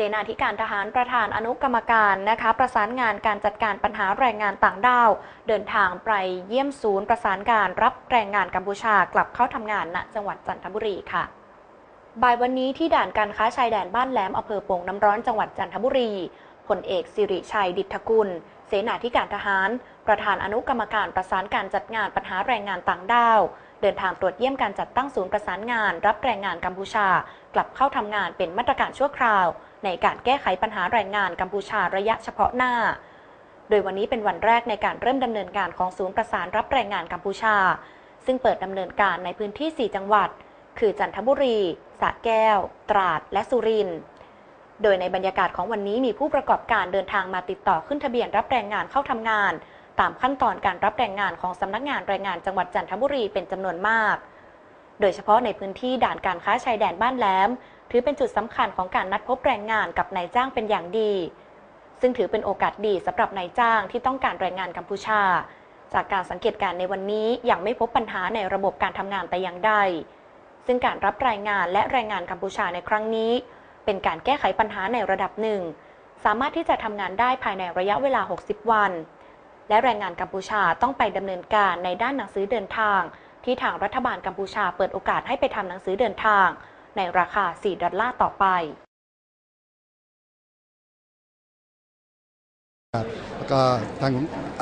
เสนาธิการทหารประธานอนุกรรมการนะคะประสานงานการจัดการปัญหาแรงงานต่างด้าว เดินทางไปเยี่ยมศูนย์ประสานการรับแรงงานกัมพูชากลับเข้าทำงานณจังหวัดจันทบุรีค่ะบ่ายวันนี้ที่ด่านการค้าชายแดนบ้านแหลมอำเภอโป่งน้ำร้อนจังหวัดจันทบุรีพลเอกสิริชัยดิษฐกุล เสนาธิการทหาร ประธานอนุกรรมการประสานการจัดงานปัญหาแรงงานต่างด้าว เดินทางตรวจเยี่ยมการจัดตั้งศูนย์ประสานงาน รับแรงงานกัมพูชา กลับเข้าทำงานเป็นมาตรการชั่วคราว ในการแก้ไขปัญหาแรงงานกัมพูชาระยะเฉพาะหน้า โดยวันนี้เป็นวันแรกในการเริ่มดำเนินการของศูนย์ประสานรับแรงงานกัมพูชา ซึ่งเปิดดำเนินการในพื้นที่ 4 จังหวัด คือจันทบุรีสระแก้ว ตราด และสุรินทร์โดยในบรรยากาศของวันนี้มีผู้ประกอบการเดินทางมาติดต่อขึ้นทะเบียนรับแรงงานเข้าทำงาน ตามขั้นตอนการรับแรงงานของสำนักงานแรงงานจังหวัดจันทบุรีเป็นจำนวนมาก โดยเฉพาะในพื้นที่ด่านการค้าชายแดนบ้านแหลม ถือเป็นจุดสำคัญของการนัดพบแรงงานกับนายจ้างเป็นอย่างดี ซึ่งถือเป็นโอกาสดีสำหรับนายจ้างที่ต้องการแรงงานกัมพูชา จากการสังเกตการณ์ในวันนี้ยังไม่พบปัญหาในระบบการทำงานแต่อย่างใด ซึ่งการรับรายงานและแรงงานกัมพูชาในครั้งนี้ เป็นการแก้ไขปัญหาในระดับหนึ่ง สามารถที่จะทำงานได้ภายในระยะเวลา 60 วัน และแรงงานกัมพูชาต้องไปดำเนินการในด้านหนังสือเดินทาง ที่ทางรัฐบาลกัมพูชาเปิดโอกาสให้ไปทำหนังสือเดินทาง ในราคา 4 ดอลลาร์ต่อไปแล้วก็ทาง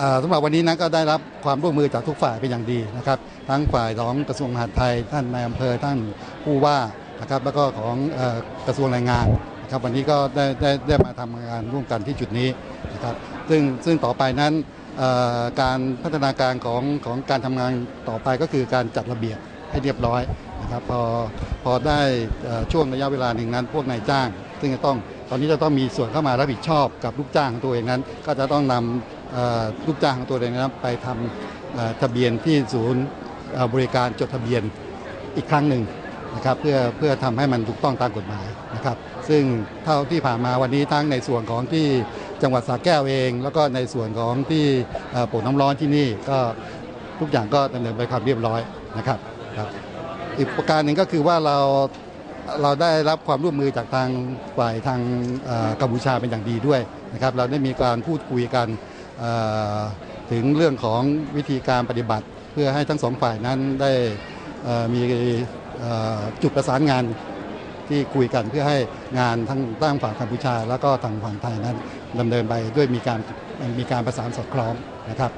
อ่อสำหรับวันนี้นะก็ได้รับความร่วมมือจากทุกฝ่ายเป็นอย่างดีนะครับ ทั้งฝ่ายของกระทรวงมหาดไทย ท่านนายอำเภอท่านผู้ว่านะครับแล้วก็ของเอ่อกระทรวงแรงงานนะครับวันนี้ก็ได้ได้ได้มาทำงานร่วมกันที่จุดนี้นะครับซึ่งซึ่งต่อไปนั้นเอ่อการพัฒนาการของของการทำงานต่อไปก็คือการจัดระเบียบ ให้เรียบร้อยนะครับพอพอได้ช่วงระยะเวลาหนึ่งนั้น พวกนายจ้าง ซึ่งจะต้องตอนนี้จะต้องมีส่วนเข้ามารับผิดชอบกับลูกจ้างของตัวเองนั้น ก็จะต้องนำลูกจ้างของตัวเองนั้นไปทำทะเบียนที่ศูนย์บริการจดทะเบียนอีกครั้งหนึ่งนะครับเพื่อเพื่อทำให้มันถูกต้องตามกฎหมายนะครับ ซึ่งเท่าที่ผ่านมาวันนี้ทั้งในส่วนของที่จังหวัดสระแก้วเอง แล้วก็ในส่วนของที่โป่งน้ำร้อนที่นี่ก็ทุกอย่างก็ดำเนินไปความเรียบร้อยนะครับ ครับ อีกประการหนึ่งก็คือว่าเราเราได้รับความร่วมมือจากทางฝ่ายทางกัมพูชาเป็นอย่างดีด้วยนะครับ เราได้มีการพูดคุยกันถึงเรื่องของวิธีการปฏิบัติ เพื่อให้ทั้งสองฝ่ายนั้นได้มีจุดประสานงานที่คุยกันเพื่อให้งานทั้งตั้งฝั่งกัมพูชา แล้วก็ทางฝั่งไทยนั้นดำเนินไปด้วยมีการมีการประสานสอดคล้องนะครับ